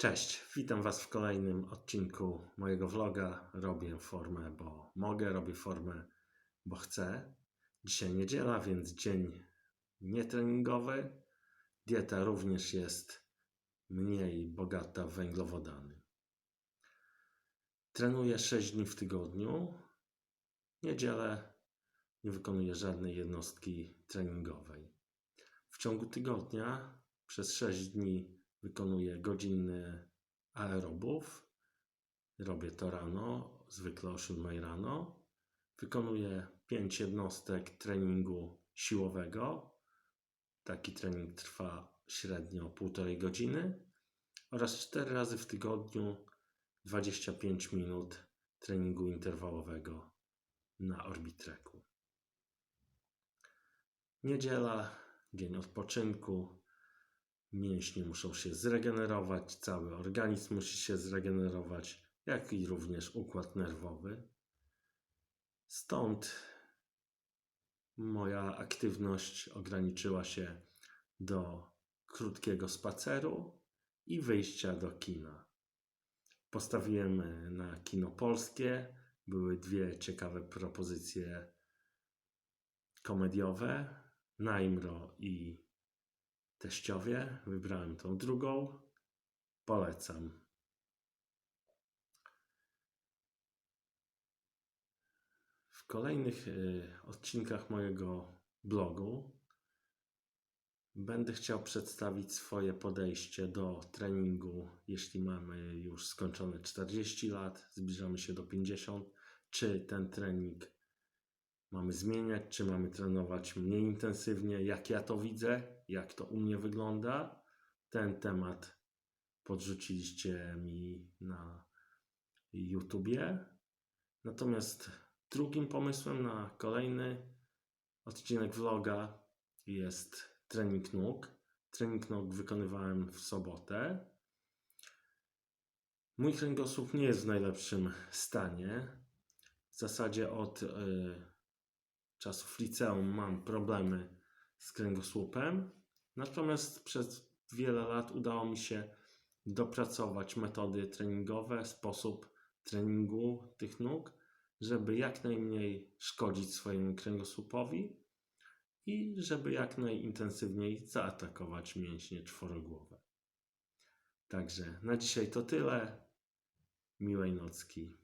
Cześć, witam Was w kolejnym odcinku mojego vloga. Robię formę, bo mogę, robię formę, bo chcę. Dzisiaj niedziela, więc dzień nietreningowy. Dieta również jest mniej bogata w węglowodany. Trenuję 6 dni w tygodniu. Niedzielę nie wykonuję żadnej jednostki treningowej. W ciągu tygodnia przez 6 dni wykonuję godziny aerobów. Robię to rano, zwykle o 7 rano. Wykonuję 5 jednostek treningu siłowego. Taki trening trwa średnio półtorej godziny. Oraz 4 razy w tygodniu 25 minut treningu interwałowego na orbitreku. Niedziela, dzień odpoczynku. Mięśnie muszą się zregenerować, cały organizm musi się zregenerować, jak i również układ nerwowy. Stąd moja aktywność ograniczyła się do krótkiego spaceru i wyjścia do kina. Postawiłem na kino polskie. Były dwie ciekawe propozycje komediowe: Najmro i Teściowie. Wybrałem tą drugą. Polecam. W kolejnych y, odcinkach mojego blogu będę chciał przedstawić swoje podejście do treningu, jeśli mamy już skończone 40 lat, zbliżamy się do 50, czy ten trening mamy zmieniać, czy mamy trenować mniej intensywnie, jak ja to widzę, jak to u mnie wygląda. Ten temat podrzuciliście mi na YouTubie. Natomiast drugim pomysłem na kolejny odcinek vloga jest trening nóg. Trening nóg wykonywałem w sobotę. Mój kręgosłup nie jest w najlepszym stanie. W zasadzie od y, czasów liceum mam problemy z kręgosłupem. Natomiast przez wiele lat udało mi się dopracować metody treningowe, sposób treningu tych nóg, żeby jak najmniej szkodzić swojemu kręgosłupowi i żeby jak najintensywniej zaatakować mięśnie czworogłowe. Także na dzisiaj to tyle. Miłej nocki.